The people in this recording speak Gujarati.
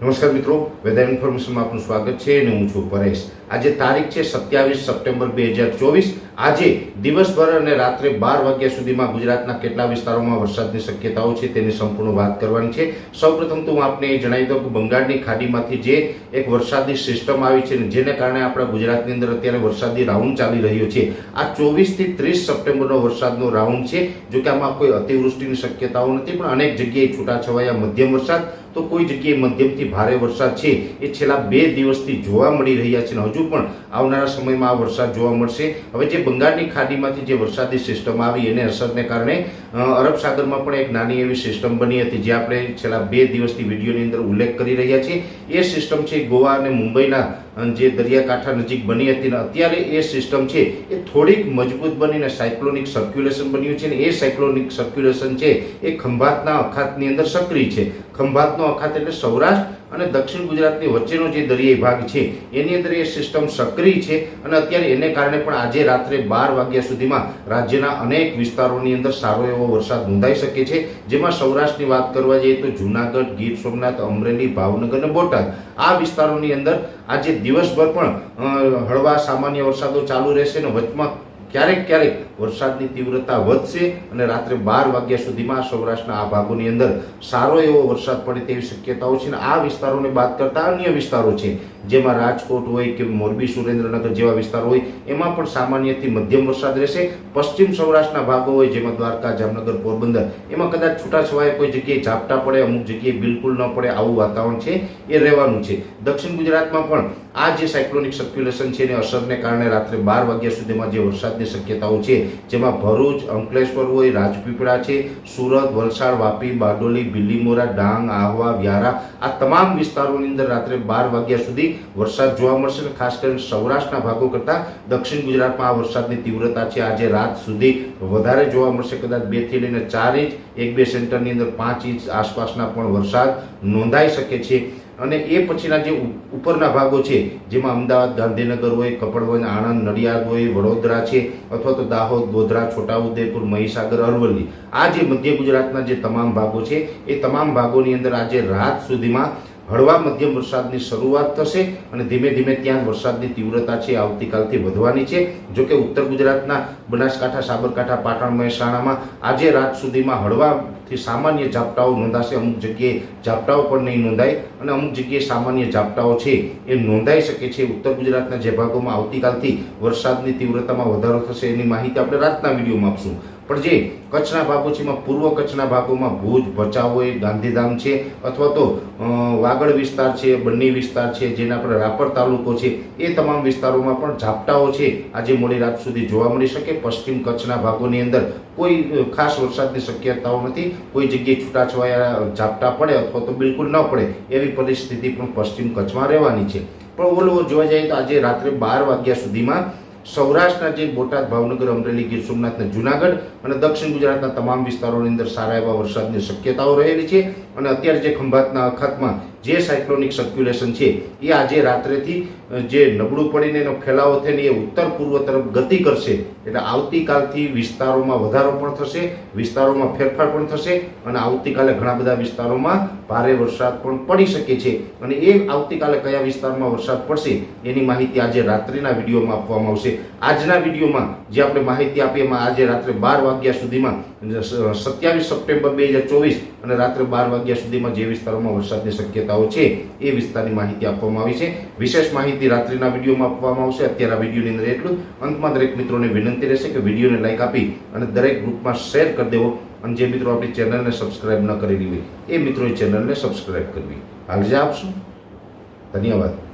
નમસ્કાર મિત્રો, વેધર ઇન્ફોર્મેશનમાં આપનું સ્વાગત છે અને હું છું પરેશ. આજે તારીખ છે સત્યાવીસ સપ્ટેમ્બર બે હજાર ચોવીસ. આજે દિવસભર અને રાત્રે બાર વાગ્યા સુધીમાં ગુજરાતના કેટલા વિસ્તારોમાં વરસાદની શક્યતાઓ છે તેની સંપૂર્ણ વાત કરવાની છે. સૌપ્રથમ તો હું આપને એ જણાવી દઉં કે બંગાળની ખાડીમાંથી જે એક વરસાદની સિસ્ટમ આવી છે જેને કારણે આપણા ગુજરાતની અંદર અત્યારે વરસાદી રાઉન્ડ ચાલી રહ્યો છે. આ ચોવીસથી ત્રીસ સપ્ટેમ્બરનો વરસાદનો રાઉન્ડ છે, જો કે આમાં કોઈ અતિવૃષ્ટિની શક્યતાઓ નથી, પણ અનેક જગ્યાએ છૂટાછવાયા મધ્યમ વરસાદ, તો કોઈ જગ્યાએ મધ્યમથી ભારે વરસાદ છે એ છેલ્લા બે દિવસથી જોવા મળી રહ્યા છે અને હજુ પણ આવનારા સમયમાં આ વરસાદ જોવા મળશે. હવે જે બંગાળની ખાડીમાંથી જે વરસાદી સિસ્ટમ આવી એને અસરને કારણે અરબ સાગરમાં પણ એક નાની એવી સિસ્ટમ બની હતી જે આપણે છેલ્લા બે દિવસથી વિડીયોની અંદર ઉલ્લેખ કરી રહ્યા છીએ. એ સિસ્ટમ છે ગોવા અને મુંબઈના જે દરિયાકાંઠા નજીક બની હતી. અને અત્યારે એ સિસ્ટમ છે એ થોડીક મજબૂત બનીને સાયક્લોનિક સર્ક્યુલેશન બન્યું છે. ને એ સાયક્લોનિક સર્ક્યુલેશન છે એ ખંભાતના અખાતની અંદર સક્રિય છે. ખંભાતનો અખાત એટલે સૌરાષ્ટ્ર અને દક્ષિણ ગુજરાતની વચ્ચેનો જે દરિયાઈ ભાગ છે, એની અંદર એ સિસ્ટમ સક્રિય છે અને અત્યારે એને કારણે પણ આજે રાત્રે બાર વાગ્યા સુધીમાં રાજ્યના અનેક વિસ્તારોની અંદર સારો એવો વરસાદ નોંધાઈ શકે છે. જેમાં સૌરાષ્ટ્રની વાત કરવા જઈએ તો જુનાગઢ, ગીર સોમનાથ, અમરેલી, ભાવનગર અને બોટાદ આ વિસ્તારોની અંદર આજે દિવસભર પણ હળવા સામાન્ય વરસાદો ચાલુ રહેશે અને વચમાં ક્યારેક ક્યારેક વરસાદની તીવ્રતા વધશે અને રાત્રે બાર વાગ્યા સુધીમાં સૌરાષ્ટ્રના આ ભાગોની અંદર સારો એવો વરસાદ પડે તેવી શક્યતાઓ છે અને આ વિસ્તારોને બાદ કરતા અન્ય વિસ્તારો છે, જેમાં રાજકોટ હોય કે મોરબી, સુરેન્દ્રનગર જેવા વિસ્તારો હોય, એમાં પણ સામાન્યથી મધ્યમ વરસાદ રહેશે. પશ્ચિમ સૌરાષ્ટ્રના ભાગો હોય, જેમાં દ્વારકા, જામનગર, પોરબંદર, એમાં કદાચ છૂટાછવાયા કોઈ જગ્યાએ ઝાપટા પડે, અમુક જગ્યાએ બિલકુલ ન પડે આવું વાતાવરણ છે, એ રહેવાનું છે. દક્ષિણ ગુજરાતમાં પણ આ જે સાયક્લોનિક સર્ક્યુલેશન છે, એની અસરને કારણે રાત્રે બાર વાગ્યા સુધીમાં જે વરસાદની શક્યતાઓ છે, જેમાં ભરૂચ, અંકલેશ્વર હોય, રાજપીપળા છે, સુરત, વલસાડ, વાપી, બારડોલી બિલીમોરા ડાંગ, આહવા, વ્યારા, આ તમામ વિસ્તારોની અંદર રાત્રે બાર વાગ્યા સુધી વરસાદ જોવા મળશે ખાસ કરીને સૌરાષ્ટ્રના ભાગો કરતાં દક્ષિણ ગુજરાતમાં આ વરસાદની તીવ્રતા છે. આજે રાત સુધી વધારે જોવા મળશે. કદાચ બેથી લઈને ચાર ઇંચ, એક બે સેન્ટરની અંદર પાંચ ઇંચ આસપાસના પણ વરસાદ નોંધાઈ શકે છે. અને એ પછીના જે ઉપરના ભાગો છે, જેમાં અમદાવાદ, ગાંધીનગર હોય કપડવન આણંદ, નડિયાદ હોય, વડોદરા છે, અથવા તો દાહોદ, ગોધરા, છોટાઉદેપુર, મહીસાગર, અરવલ્લી. આ જે મધ્ય ગુજરાતના જે તમામ ભાગો છે, એ તમામ ભાગોની અંદર આજે રાત સુધીમાં હળવા મધ્યમ વરસાદની શરૂઆત થશે અને ધીમે ધીમે ત્યાં વરસાદની તીવ્રતા છે, આવતીકાલથી વધવાની છે. જો કે ઉત્તર ગુજરાતના બનાસકાંઠા, સાબરકાંઠા, પાટણ મહેસાણામાં આજે રાત સુધીમાં હળવાથી સામાન્ય ઝાપટાઓ નોંધાશે, અમુક જગ્યાએ ઝાપટાઓ પણ નહીં નોંધાય અને અમુક જગ્યાએ સામાન્ય ઝાપટાઓ છે એ નોંધાઈ શકે છે. ઉત્તર ગુજરાતના જે ભાગોમાં આવતીકાલથી વરસાદની તીવ્રતામાં વધારો થશે એની માહિતી આપણે રાતના વિડીયોમાં આપશું. પણ જે કચ્છના ભાગો છે, એમાં પૂર્વ કચ્છના ભાગોમાં ભુજ, ભચાઉ એ ગાંધીધામ છે અથવા તો વાગડ વિસ્તાર છે, બન્ની વિસ્તાર છે, જેના આપણે રાપર તાલુકો છે, એ તમામ વિસ્તારોમાં પણ ઝાપટાઓ છે. આજે મોડી રાત સુધી જોવા મળી શકે. પશ્ચિમ કચ્છના ભાગોની અંદર કોઈ ખાસ વરસાદની શક્યતાઓ નથી. કોઈ જગ્યાએ છૂટાછવાયા, ઝાપટા પડે અથવા તો બિલકુલ ન પડે એવી પરિસ્થિતિ પણ પશ્ચિમ કચ્છમાં રહેવાની છે. પણ ઓલો જોવા જઈએ તો આજે રાત્રે બાર વાગ્યા સુધીમાં સૌરાષ્ટ્રના જે બોટાદ, ભાવનગર, અમરેલી ગીર સોમનાથ અને જુનાગઢ અને દક્ષિણ ગુજરાતના તમામ વિસ્તારોની અંદર સારા એવા વરસાદની શક્યતાઓ રહેલી છે અને અત્યારે જે ખંભાતના અખાતમાં જે સાયક્લોનિક સર્ક્યુલેશન છે, એ આજે રાત્રેથી જે નબળું પડીને એનો ફેલાવો થઈને એ ઉત્તર પૂર્વ તરફ ગતિ કરશે, એટલે આવતીકાલથી વિસ્તારોમાં વધારો પણ થશે, વિસ્તારોમાં ફેરફાર પણ થશે અને આવતીકાલે ઘણા બધા વિસ્તારોમાં ભારે વરસાદ પણ પડી શકે છે. અને એ આવતીકાલે કયા વિસ્તારમાં વરસાદ પડશે, એની માહિતી આજે રાત્રિના વિડીયોમાં આપવામાં આવશે. આજના વિડીયોમાં જે આપણે માહિતી આપી, એમાં આજે રાત્રે બાર વાગ્યા સુધીમાં સત્યાવીસ સપ્ટેમ્બર બે હજાર ચોવીસ અને રાત્રે બાર વાગ્યા સુધીમાં જે વિસ્તારોમાં વરસાદની શક્યતાઓ છે એ વિસ્તારની માહિતી આપવામાં આવી છે વિશેષ માહિતી રાત્રિના વિડીયોમાં આપવામાં આવશે અત્યારે આ વિડીયોની અંદર એટલું. અંતમાં દરેક મિત્રોને વિનંતી રહેશે કે વિડીયોને લાઈક આપી અને દરેક ગ્રુપમાં શેર કરી દેવો અને જે મિત્રો આપણી ચેનલને સબસ્ક્રાઇબ ન કરેલી હોય એ મિત્રોએ ચેનલને સબસ્ક્રાઇબ કરવી હાલ જે આપશું ધન્યવાદ